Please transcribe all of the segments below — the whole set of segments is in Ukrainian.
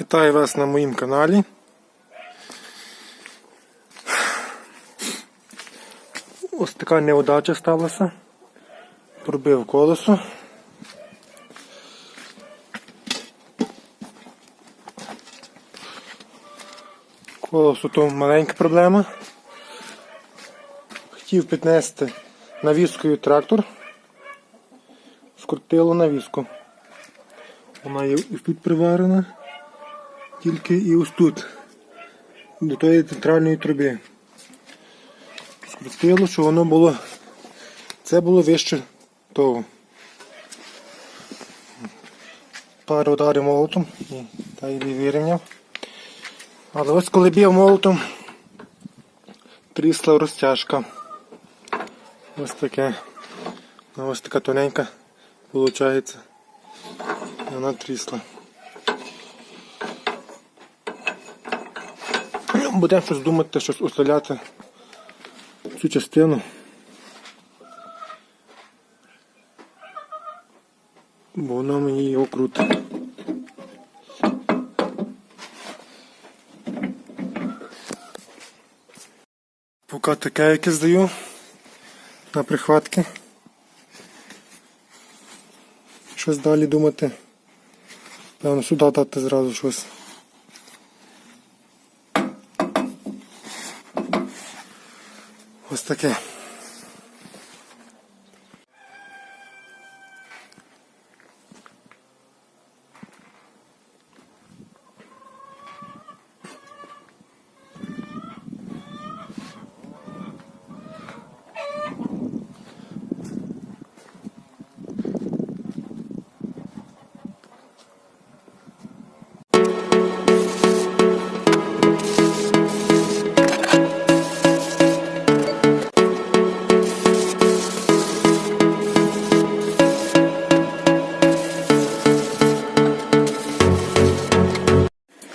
Вітаю вас на моїм каналі. Ось така неудача сталася. Пробив колесо. Колесо то маленька проблема. Хотів піднести навіскою трактор. Скрутило навіску. Вона є тут приварена, тільки і ось тут, до тої центральної труби. Скрутило, що воно було, це було вище того. Пару ударів молотом та й вирівняв. Але ось коли б'є молотом, трісла розтяжка. Ось таке. Ось така тоненька виходить. Вона трісла. Будемо щось думати, щось уставляти цю частину. Бо воно мені його крутить. Поки таке яке здаю на прихватки. Щось далі думати. Певно, сюди дати зразу щось. Таке.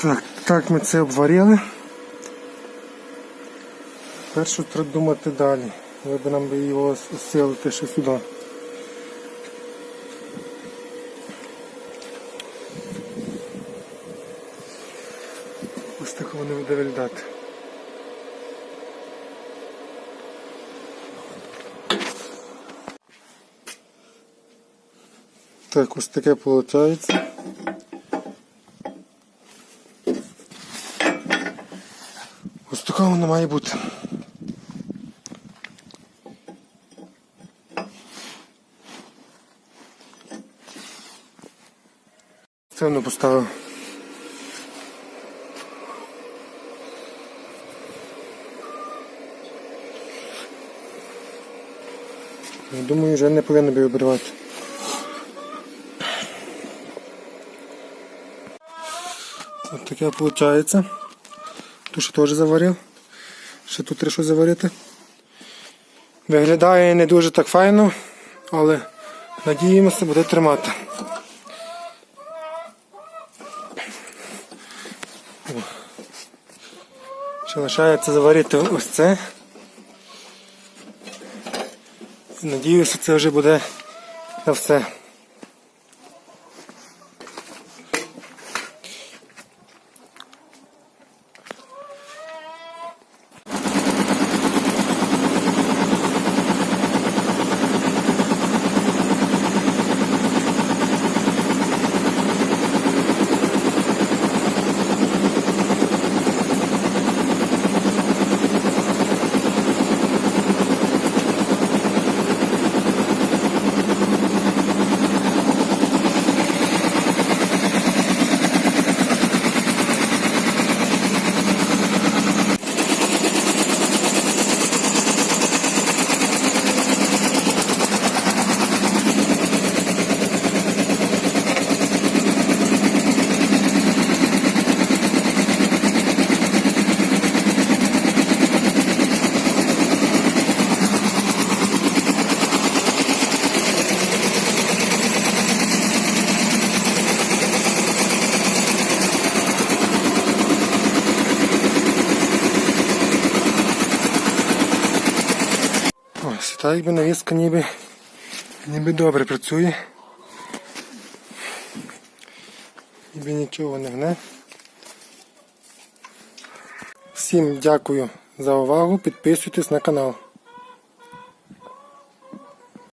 Так, так ми це обварили. Перше треба думати далі. Треба нам би його зсилити ще сюди. Ось такого не буде виглядати. Так, ось таке виходить. Така вона має бути. Це воно поставив. Думаю, вже не повинно би обривати. Ось таке виходить. Тут теж заварив. Ще тут треба заварити. Виглядає не дуже так файно, але надіємося буде тримати. Ще лишається заварити ось це. Надіюся, це вже буде на все. Все так якби навіска ніби ніби добре працює. Ніби нічого не гне. Всім дякую за увагу. Підписуйтесь на канал.